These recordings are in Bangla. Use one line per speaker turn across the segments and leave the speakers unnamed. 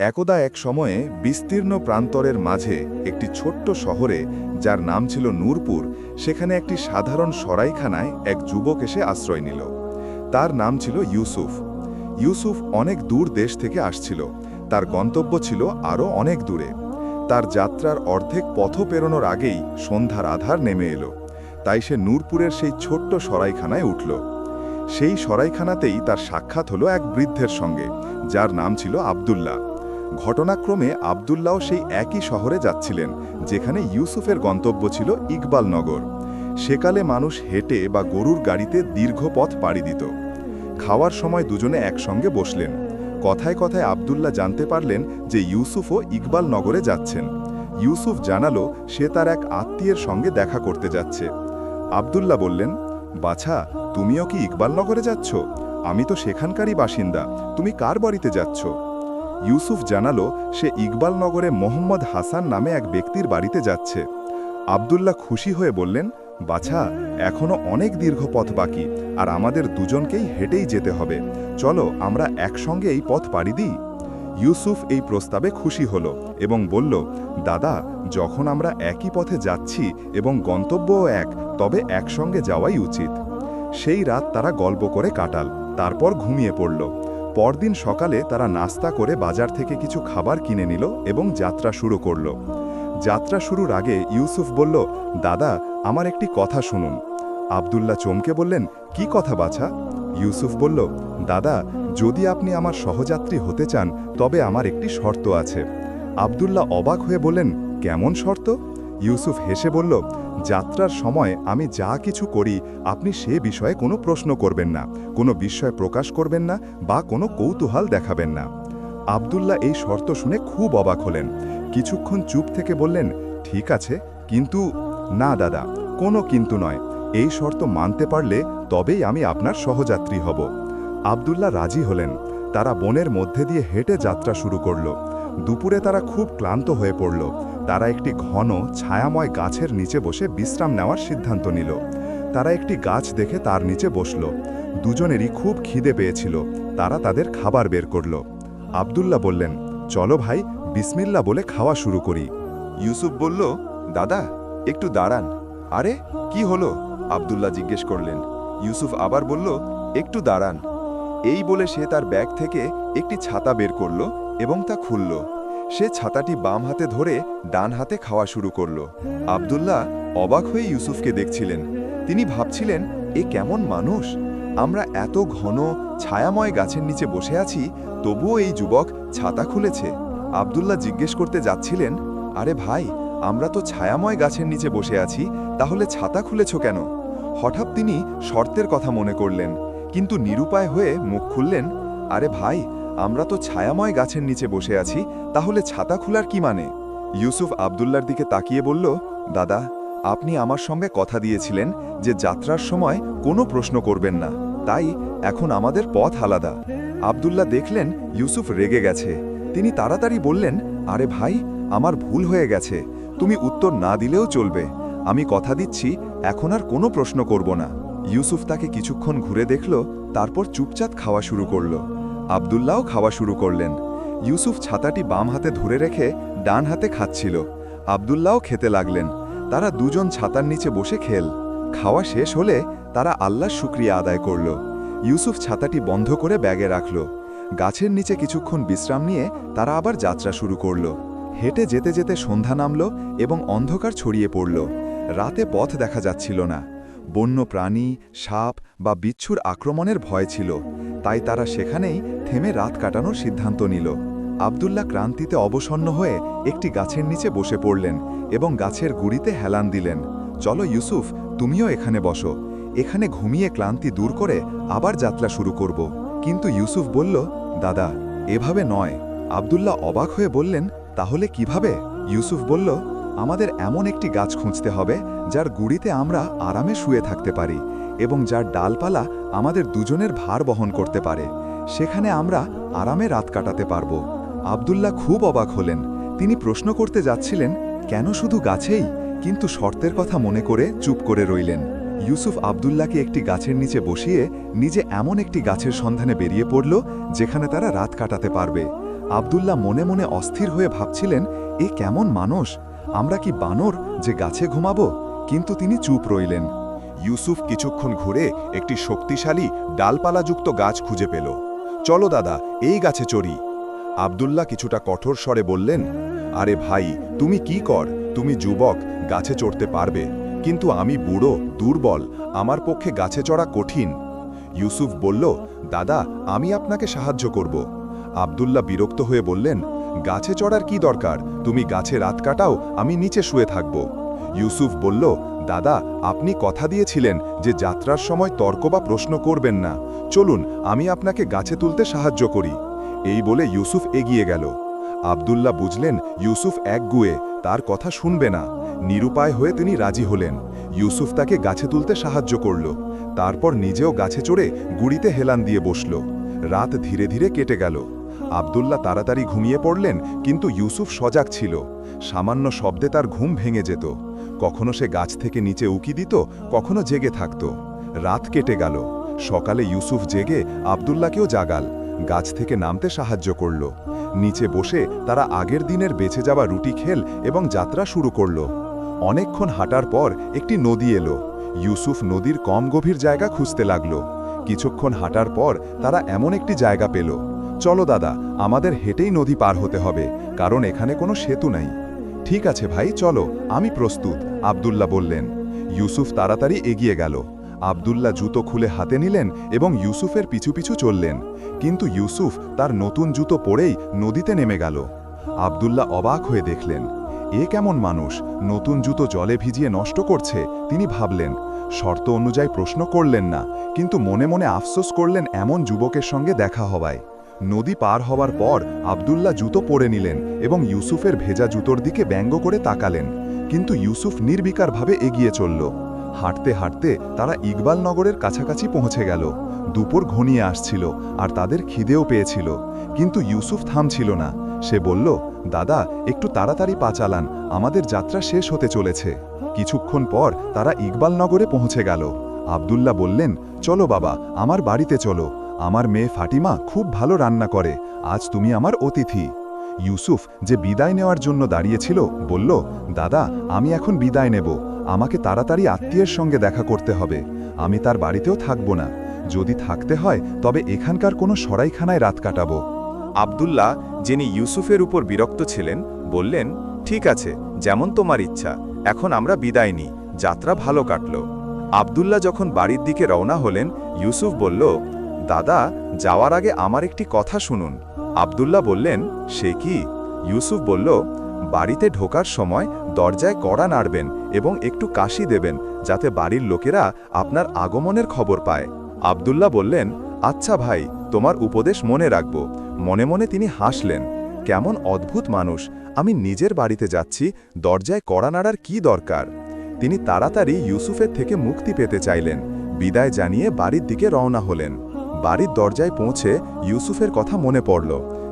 একদা এক সময়ে বিস্তীর্ণ প্রান্তরের মাঝে একটি ছোট্ট শহরে, যার নাম ছিল নূরপুর, সেখানে একটি সাধারণ সরাইখানায় এক যুবক এসে আশ্রয় নিল। তার নাম ছিল ইউসুফ। ইউসুফ অনেক দূর দেশ থেকে আসছিল। তার গন্তব্য ছিল আরও অনেক দূরে। তার যাত্রার অর্ধেক পথ পেরোনোর আগেই সন্ধ্যার আধার নেমে এলো। তাই সে নূরপুরের সেই ছোট্ট সরাইখানায় উঠল। সেই সরাইখানাতেই তার সাক্ষাৎ হলো এক বৃদ্ধের সঙ্গে, যার নাম ছিল আবদুল্লাহ। ঘটনাক্রমে আবদুল্লাও সেই একই শহরে যাচ্ছিলেন, যেখানে ইউসুফের গন্তব্য ছিল ইকবালনগর। সেকালে মানুষ হেঁটে বা গরুর গাড়িতে দীর্ঘ পথ পাড়ি দিত। খাওয়ার সময় দুজনে একসঙ্গে বসলেন। কথায় কথায় আবদুল্লাহ জানতে পারলেন যে ইউসুফও ইকবাল নগরে যাচ্ছেন। ইউসুফ জানালো সে তার এক আত্মীয়ের সঙ্গে দেখা করতে যাচ্ছে। আবদুল্লাহ বললেন, বাছা, তুমিও কি ইকবাল নগরে যাচ্ছ? আমি তো সেখানকারই বাসিন্দা। তুমি কার বাড়িতে যাচ্ছ? ইউসুফ জানালো, সে ইকবালনগরে মোহাম্মদ হাসান নামে এক ব্যক্তির বাড়িতে যাচ্ছে। আবদুল্লাহ খুশি হয়ে বললেন, বাছা, এখনও অনেক দীর্ঘ পথ বাকি, আর আমাদের দুজনকেই হেঁটেই যেতে হবে। চলো, আমরা একসঙ্গে এই পথ পাড়ি দিই। ইউসুফ এই প্রস্তাবে খুশি হল এবং বলল, দাদা, যখন আমরা একই পথে যাচ্ছি এবং গন্তব্যও এক, তবে একসঙ্গে যাওয়াই উচিত। সেই রাত তারা গল্প করে কাটাল, তারপর ঘুমিয়ে পড়ল। পরদিন সকালে তারা নাস্তা করে বাজার থেকে কিছু খাবার কিনে নিল এবং যাত্রা শুরু করল। যাত্রা শুরুর আগে ইউসুফ বলল, দাদা, আমার একটি কথা শুনুন। আবদুল্লাহ চমকে বললেন, কি কথা বাছা? ইউসুফ বলল, দাদা, যদি আপনি আমার সহযাত্রী হতে চান, তবে আমার একটি শর্ত আছে। আবদুল্লাহ অবাক হয়ে বললেন, কেমন শর্ত? ইউসুফ হেসে বলল, যাত্রার সময় আমি যা কিছু করি, আপনি সে বিষয়ে কোনো প্রশ্ন করবেন না, কোনো বিস্ময় প্রকাশ করবেন না বা কোনো কৌতূহল দেখাবেন না। আবদুল্লাহ এই শর্ত শুনে খুব অবাক হলেন। কিছুক্ষণ চুপ থেকে বললেন, ঠিক আছে, কিন্তু না দাদা, কোনো কিন্তু নয়। এই শর্ত মানতে পারলে তবেই আমি আপনার সহযাত্রী হব। আবদুল্লাহ রাজি হলেন। তারা বনের মধ্যে দিয়ে হেঁটে যাত্রা শুরু করল। দুপুরে তারা খুব ক্লান্ত হয়ে পড়ল। তারা একটি ঘন, ছায়াময় গাছের নিচে বসে বিশ্রাম নেওয়ার সিদ্ধান্ত নিল। তারা একটি গাছ দেখে তার নিচে বসল। দুজনেরই খুব খিদে পেয়েছিল। তারা তাদের খাবার বের করল। আবদুল্লাহ বললেন, চলো ভাই বিসমিল্লা বলে খাওয়া শুরু করি।
ইউসুফ বলল, দাদা, একটু দাঁড়ান। আরে, কি হলো? আবদুল্লাহ জিজ্ঞেস করলেন। ইউসুফ আবার বলল, একটু দাঁড়ান। এই বলে সে তার ব্যাগ থেকে একটি ছাতা বের করল এবং তা খুলল। সে ছাতাটি বাম হাতে ধরে ডান হাতে খাওয়া শুরু করল। আবদুল্লাহ অবাক হয়ে ইউসুফকে দেখছিলেন। তিনি ভাবছিলেন, এ কেমন মানুষ? আমরা এত ঘন, ছায়াময় গাছের নিচে বসে আছি, তবুও এই যুবক ছাতা খুলেছে। আবদুল্লাহ জিজ্ঞেস করতে যাচ্ছিলেন, আরে ভাই, আমরা তো ছায়াময় গাছের নিচে বসে আছি, তাহলে ছাতা খুলেছ কেন? হঠাৎ তিনি শর্তের কথা মনে করলেন, কিন্তু নিরুপায় হয়ে মুখ খুললেন, আরে ভাই আমরা তো ছায়াময় গাছের নিচে বসে আছি, তাহলে ছাতা খোলার কি মানে? ইউসুফ আবদুল্লার দিকে তাকিয়ে বলল, দাদা, আপনি আমার সঙ্গে কথা দিয়েছিলেন যে যাত্রার সময় কোনো প্রশ্ন করবেন না। তাই এখন আমাদের পথ আলাদা। আবদুল্লাহ দেখলেন ইউসুফ রেগে গেছে। তিনি তাড়াতাড়ি বললেন, আরে ভাই, আমার ভুল হয়ে গেছে। তুমি উত্তর না দিলেও চলবে। আমি কথা দিচ্ছি, এখন আর কোনো প্রশ্ন করব না। ইউসুফ তাকে কিছুক্ষণ ঘুরে দেখল, তারপর চুপচাপ খাওয়া শুরু করল। আবদুল্লাও খাওয়া শুরু করলেন। ইউসুফ ছাতাটি বাম হাতে ধরে রেখে ডান হাতে খাচ্ছিল। আবদুল্লাও খেতে লাগলেন। তারা দুজন ছাতার নিচে বসে খেল। খাওয়া শেষ হলে তারা আল্লাহর শুক্রিয়া আদায় করল। ইউসুফ ছাতাটি বন্ধ করে ব্যাগে রাখল। গাছের নিচে কিছুক্ষণ বিশ্রাম নিয়ে তারা আবার যাত্রা শুরু করল। হেঁটে যেতে যেতে সন্ধ্যা নামল এবং অন্ধকার ছড়িয়ে পড়ল। রাতে পথ দেখা যাচ্ছিল না। বন্য প্রাণী সাপ বা বিচ্ছুর আক্রমণের ভয় ছিল, তাই তারা সেখানেই থেমে রাত কাটানোর সিদ্ধান্ত নিল। আবদুল্লাহ ক্রান্তিতে অবসন্ন হয়ে একটি গাছের নিচে বসে পড়লেন এবং গাছের গুড়িতে হেলান দিলেন, চলো ইউসুফ, তুমিও এখানে বসো। এখানে ঘুমিয়ে ক্লান্তি দূর করে আবার যাত্রা শুরু করব। কিন্তু ইউসুফ বলল, দাদা, এভাবে নয়। আবদুল্লাহ অবাক হয়ে বললেন, তাহলে কীভাবে? ইউসুফ বলল আমাদের এমন একটি গাছ খুঁজতে হবে, যার গুড়িতে আমরা আরামে শুয়ে থাকতে পারি এবং যার ডালপালা আমাদের দুজনের ভার বহন করতে পারে। সেখানে আমরা আরামে রাত কাটাতে পারব। আবদুল্লাহ খুব অবাক হলেন। তিনি প্রশ্ন করতে যাচ্ছিলেন, কেন শুধু গাছেই? কিন্তু শর্তের কথা মনে করে চুপ করে রইলেন। ইউসুফ আবদুল্লাহকে একটি গাছের নিচে বসিয়ে নিজে এমন একটি গাছের সন্ধানে বেরিয়ে পড়ল, যেখানে তারা রাত কাটাতে পারবে।
আবদুল্লাহ মনে মনে অস্থির হয়ে ভাবছিলেন, এ কেমন মানুষ? আমরা কি বানর যে গাছে ঘুমাবো? কিন্তু তিনি চুপ রইলেন।
ইউসুফ কিছুক্ষণ ঘুরে একটি শক্তিশালী ডালপালাযুক্ত গাছ খুঁজে পেল। চলো দাদা, এই গাছে চড়ি। আবদুল্লাহ কিছুটা কঠোর স্বরে বললেন, আরে ভাই, তুমি কি কর? তুমি যুবক, গাছে চড়তে পারবে। কিন্তু আমি বুড়ো, দুর্বল, আমার পক্ষে গাছে চড়া কঠিন। ইউসুফ বলল, দাদা, আমি আপনাকে সাহায্য করব। আবদুল্লাহ বিরক্ত হয়ে বললেন গাছে চড়ার কি দরকার? তুমি গাছে রাত কাটাও, আমি নিচে শুয়ে থাকব। ইউসুফ বলল, দাদা, আপনি কথা দিয়েছিলেন যে যাত্রার সময় তর্ক বা প্রশ্ন করবেন না। চলুন, আমি আপনাকে গাছে তুলতে সাহায্য করি। এই বলে ইউসুফ এগিয়ে গেল। আবদুল্লাহ বুঝলেন, ইউসুফ একগুয়ে তার কথা শুনবে না। নিরুপায় হয়ে তিনি রাজি হলেন। ইউসুফ তাকে গাছে তুলতে সাহায্য করল। তারপর নিজেও গাছে চড়ে গুড়িতে হেলান দিয়ে বসল। রাত ধীরে ধীরে কেটে গেল। আবদুল্লাহ তাড়াতাড়ি ঘুমিয়ে পড়লেন, কিন্তু ইউসুফ সজাগ ছিল। সামান্য শব্দে তার ঘুম ভেঙে যেত। কখনো সে গাছ থেকে নিচে উকি দিত, কখনো জেগে থাকত। রাত কেটে গেল। সকালে ইউসুফ জেগে আবদুল্লাকেও জাগাল। গাছ থেকে নামতে সাহায্য করল। নিচে বসে তারা আগের দিনের বেঁচে যাওয়া রুটি খেল এবং যাত্রা শুরু করল। অনেকক্ষণ হাঁটার পর একটি নদী এলো। ইউসুফ নদীর কম গভীর জায়গা খুঁজতে লাগল। কিছুক্ষণ হাঁটার পর তারা এমন একটি জায়গা পেল। চলো দাদা, আমাদের হেঁটেই নদী পার হতে হবে, কারণ এখানে কোনো সেতু নাই। ঠিক আছে ভাই, চলো, আমি প্রস্তুত, আবদুল্লাহ বললেন। ইউসুফ তাড়াতাড়ি এগিয়ে গেল। আবদুল্লাহ জুতো খুলে হাতে নিলেন এবং ইউসুফের পিছু পিছু চললেন। কিন্তু ইউসুফ তার নতুন জুতো পরেই নদীতে নেমে গেল। আবদুল্লাহ অবাক হয়ে দেখলেন, এ কেমন মানুষ, নতুন জুতো জলে ভিজিয়ে নষ্ট করছে। তিনি ভাবলেন, শর্ত অনুযায়ী প্রশ্ন করলেন না, কিন্তু মনে মনে আফসোস করলেন এমন যুবকের সঙ্গে দেখা হওয়ায়। নদী পার হওয়ার পর আবদুল্লাহ জুতো পরে নিলেন এবং ইউসুফের ভেজা জুতোর দিকে ব্যঙ্গ করে তাকালেন। কিন্তু ইউসুফ নির্বিকারভাবে এগিয়ে চলল। হাঁটতে হাঁটতে তারা ইকবাল নগরের কাছাকাছি পৌঁছে গেল। দুপুর ঘনিয়ে আসছিল আর তাদের খিদেও পেয়েছিল। কিন্তু ইউসুফ থামছিল না। সে বলল, দাদা, একটু তাড়াতাড়ি পা চালান। আমাদের যাত্রা শেষ হতে চলেছে। কিছুক্ষণ পর তারা ইকবাল নগরে পৌঁছে গেল। আবদুল্লাহ বললেন, চলো বাবা, আমার বাড়িতে চলো। আমার মেয়ে ফাটিমা খুব ভালো রান্না করে। আজ তুমি আমার অতিথি। ইউসুফ যে বিদায় নেওয়ার জন্য দাঁড়িয়েছিল, বলল, দাদা, আমি এখন বিদায় নেব। আমাকে তাড়াতাড়ি আত্মীয়ের সঙ্গে দেখা করতে হবে। আমি তার বাড়িতেও থাকব না। যদি থাকতে হয়, তবে এখানকার কোনো সরাইখানায় রাত কাটাবো। আবদুল্লাহ, যিনি ইউসুফের উপর বিরক্ত ছিলেন, বললেন, ঠিক আছে, যেমন তোমার ইচ্ছা। এখন আমরা বিদায় নিই। যাত্রা ভালো কাটল। আবদুল্লাহ যখন বাড়ির দিকে রওনা হলেন, ইউসুফ বলল দাদা, যাওয়ার আগে আমার একটি কথা শুনুন। আবদুল্লাহ বললেন, সে কি? ইউসুফ বলল, বাড়িতে ঢোকার সময় দরজায় কড়া নাড়বেন এবং একটু কাশি দেবেন, যাতে বাড়ির লোকেরা আপনার আগমনের খবর পায়। আবদুল্লাহ বললেন আচ্ছা ভাই, তোমার উপদেশ মনে রাখব। মনে মনে তিনি হাসলেন, কেমন অদ্ভুত মানুষ, আমি নিজের বাড়িতে যাচ্ছি, দরজায় কড়া নাড়ার কি দরকার? তিনি তাড়াতাড়ি ইউসুফের থেকে মুক্তি পেতে চাইলেন, বিদায় জানিয়ে বাড়ির দিকে রওনা হলেন। বাড়ির দরজায় পৌঁছে ইউসুফের কথা মনে পড়ল।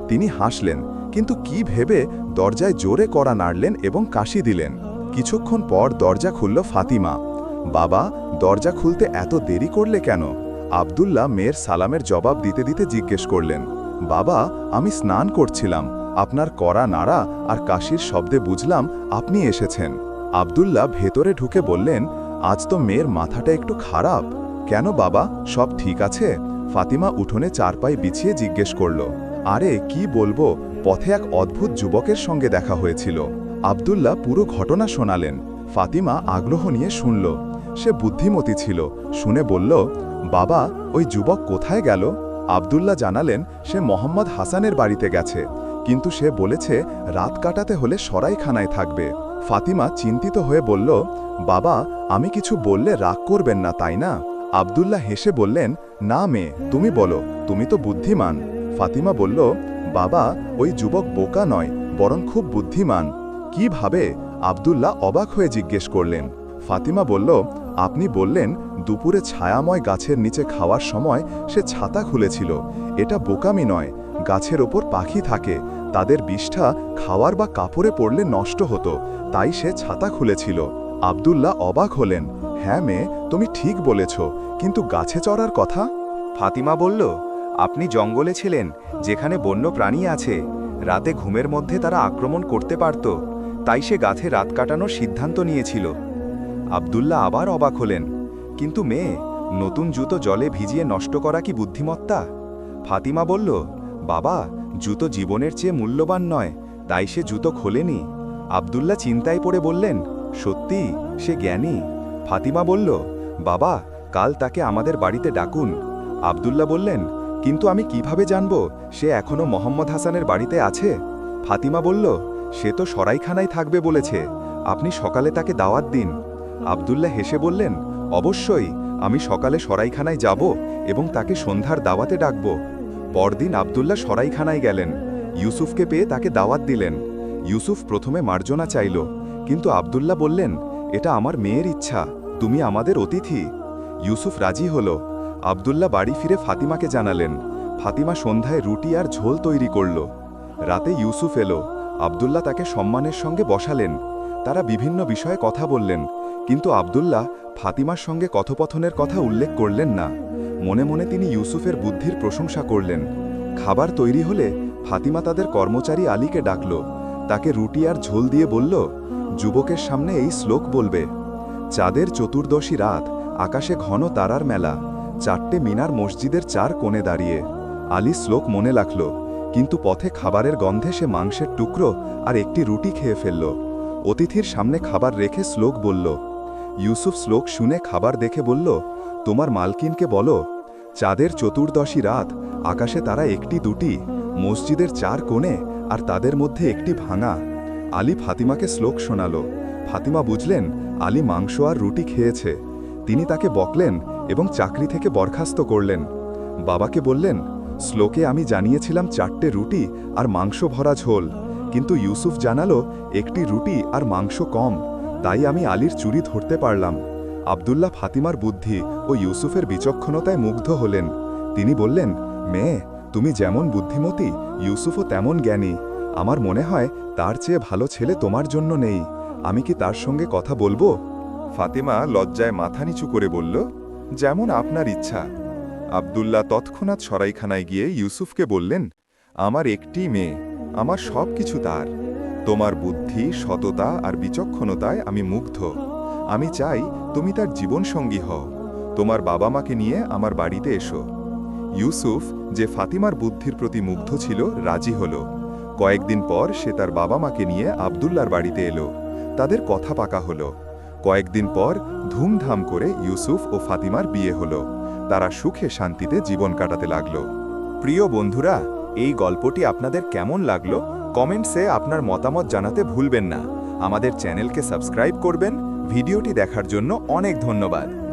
তিনি হাসলেন, কিন্তু কি ভেবে দরজায় জোরে কড়া নাড়লেন এবং কাশি দিলেন। কিছুক্ষণ পর দরজা খুলল ফাতিমা। বাবা, দরজা খুলতে এত দেরি করলে কেন? আবদুল্লাহ মেয়ের সালামের জবাব দিতে দিতে জিজ্ঞেস করলেন, বাবা, আমি স্নান করছিলাম। আপনার কড়া নাড়া আর কাশির শব্দে বুঝলাম আপনি এসেছেন। আবদুল্লাহ ভেতরে ঢুকে বললেন, আজ তো মেয়ের মাথাটা একটু খারাপ। কেন বাবা, সব ঠিক আছে? ফাতিমা উঠোনে চারপাই বিছিয়ে জিজ্ঞেস করল, আরে, কি বলব? পথে এক অদ্ভুত যুবকের সঙ্গে দেখা হয়েছিল। আবদুল্লাহ পুরো ঘটনা শোনালেন। ফাতিমা আগ্রহ নিয়ে শুনল। সে বুদ্ধিমতী ছিল। শুনে বলল, বাবা, ওই যুবক কোথায় গেল? আবদুল্লাহ জানালেন, সে মোহাম্মদ হাসানের বাড়িতে গেছে। কিন্তু সে বলেছে, রাত কাটাতে হলে সরাইখানায় থাকবে। ফাতিমা চিন্তিত হয়ে বলল, বাবা, আমি কিছু বললে রাগ করবেন না, তাই না? আবদুল্লাহ হেসে বললেন, না মেয়ে, তুমি বলো, তুমি তো বুদ্ধিমান। ফাতিমা বলল, বাবা, ওই যুবক বোকা নয়, বরং খুব বুদ্ধিমান। কীভাবে আবদুল্লাহ অবাক হয়ে জিজ্ঞেস করলেন। ফাতিমা বলল, আপনি বললেন, দুপুরে ছায়াময় গাছের নিচে খাওয়ার সময় সে ছাতা খুলেছিল। এটা বোকামি নয়, গাছের ওপর পাখি থাকে। তাদের বিষ্ঠা খাওয়ার বা কাপড়ে পড়লে নষ্ট হতো, তাই সে ছাতা খুলেছিল। আবদুল্লাহ অবাক হলেন হ্যাঁ মেয়ে তুমি ঠিক বলেছ, কিন্তু গাছে চড়ার কথা? ফাতিমা বলল, আপনি জঙ্গলে ছিলেন, যেখানে বন্য প্রাণী আছে। রাতে ঘুমের মধ্যে তারা আক্রমণ করতে পারত, তাই সে গাছে রাত কাটানোর সিদ্ধান্ত নিয়েছিল। আব্দুল্লাহ আবার অবাক হলেন, কিন্তু মেয়ে নতুন জুতো জলে ভিজিয়ে নষ্ট করা কি বুদ্ধিমত্তা? ফাতিমা বলল, বাবা, জুতো জীবনের চেয়ে মূল্যবান নয়, তাই সে জুতো খোলেনি। আব্দুল্লাহ চিন্তায় পড়ে বললেন, সত্যি, সে জ্ঞানী। ফাতিমা বলল, বাবা, কাল তাকে আমাদের বাড়িতে ডাকুন। আব্দুল্লাহ বললেন, কিন্তু আমি কীভাবে জানব সে এখনও মোহাম্মদ হাসানের বাড়িতে আছে? ফাতিমা বলল, সে তো সরাইখানায় থাকবে বলেছে, আপনি সকালে তাকে দাওয়াত দিন। আব্দুল্লাহ হেসে বললেন, অবশ্যই, আমি সকালে সরাইখানায় যাব এবং তাকে সন্ধ্যার দাওয়াতে ডাকব। পরদিন আব্দুল্লাহ সরাইখানায় গেলেন। ইউসুফকে পেয়ে তাকে দাওয়াত দিলেন। ইউসুফ প্রথমে মার্জনা চাইল, কিন্তু আব্দুল্লাহ বললেন, এটা আমার মেয়ের ইচ্ছা। তুমি আমাদের অতিথি। ইউসুফ রাজি হল। আব্দুল্লাহ বাড়ি ফিরে ফাতিমাকে জানালেন। ফাতিমা সন্ধ্যায় রুটি আর ঝোল তৈরি করল। রাতে ইউসুফ এলো। আব্দুল্লাহ তাকে সম্মানের সঙ্গে বসালেন। তারা বিভিন্ন বিষয়ে কথা বললেন। কিন্তু আব্দুল্লাহ ফাতিমার সঙ্গে কথোপথনের কথা উল্লেখ করলেন না। মনে মনে তিনি ইউসুফের বুদ্ধির প্রশংসা করলেন। খাবার তৈরি হলে ফাতিমা তাদের কর্মচারী আলীকে ডাকল। তাকে রুটি আর ঝোল দিয়ে বলল, যুবকের সামনে এই শ্লোক বলবে। চাঁদের চতুর্দশী রাত, আকাশে ঘন তারার মেলা, চারটে মিনার মসজিদের চার কোণে দাঁড়িয়ে। আলী শ্লোক মনে রাখল, কিন্তু পথে খাবারের গন্ধে সে মাংসের টুকরো আর একটি রুটি খেয়ে ফেলল। অতিথির সামনে খাবার রেখে শ্লোক বলল, ইউসুফ শ্লোক শুনে খাবার দেখে বলল, তোমার মালকিনকে বলো, চাঁদের চতুর্দশী রাত, আকাশে তারা একটি দুটি, মসজিদের চার কোণে আর তাদের মধ্যে একটি ভাঙা। আলী ফাতিমাকে শ্লোক শোনালো ফাতিমা বুঝলেন আলী মাংস আর রুটি খেয়েছে। তিনি তাকে বকলেন এবং চাকরি থেকে বরখাস্ত করলেন। বাবাকে বললেন, শ্লোকে আমি জানিয়েছিলাম চারটে রুটি আর মাংস ভরা ঝোল। কিন্তু ইউসুফ জানালো, একটি রুটি আর মাংস কম। তাই আমি আলীর চুরি ধরতে পারলাম। আবদুল্লাহ ফাতিমার বুদ্ধি ও ইউসুফের বিচক্ষণতায় মুগ্ধ হলেন। তিনি বললেন, মেয়ে, তুমি যেমন বুদ্ধিমতী, ইউসুফও তেমন জ্ঞানী। আমার মনে হয় তার চেয়ে ভালো ছেলে তোমার জন্য নেই। আমি কি তার সঙ্গে কথা বলব? ফাতেমা লজ্জায় মাথা নিচু করে বলল, যেমন আপনার ইচ্ছা। আবদুল্লাহ তৎক্ষণাৎ সরাইখানায় গিয়ে ইউসুফকে বললেন, আমার একটি মেয়ে, আমার সব কিছু তার। তোমার বুদ্ধি, সততা আর বিচক্ষণতায় আমি মুগ্ধ। আমি চাই তুমি তার জীবনসঙ্গী হও। তোমার বাবা মাকে নিয়ে আমার বাড়িতে এসো। ইউসুফ, যে ফাতিমার বুদ্ধির প্রতি মুগ্ধ ছিল, রাজি হল। কয়েকদিন পর সে তার বাবা মাকে নিয়ে আবদুল্লার বাড়িতে এলো। তাদের কথা পাকা হলো। কয়েকদিন পর ধুমধাম করে ইউসুফ ও ফাতিমার বিয়ে হলো। তারা সুখে শান্তিতে জীবন কাটাতে লাগল। প্রিয় বন্ধুরা, এই গল্পটি আপনাদের কেমন লাগল? কমেন্টসে আপনার মতামত জানাতে ভুলবেন না। আমাদের চ্যানেলকে সাবস্ক্রাইব করবেন। ভিডিওটি দেখার জন্য অনেক ধন্যবাদ।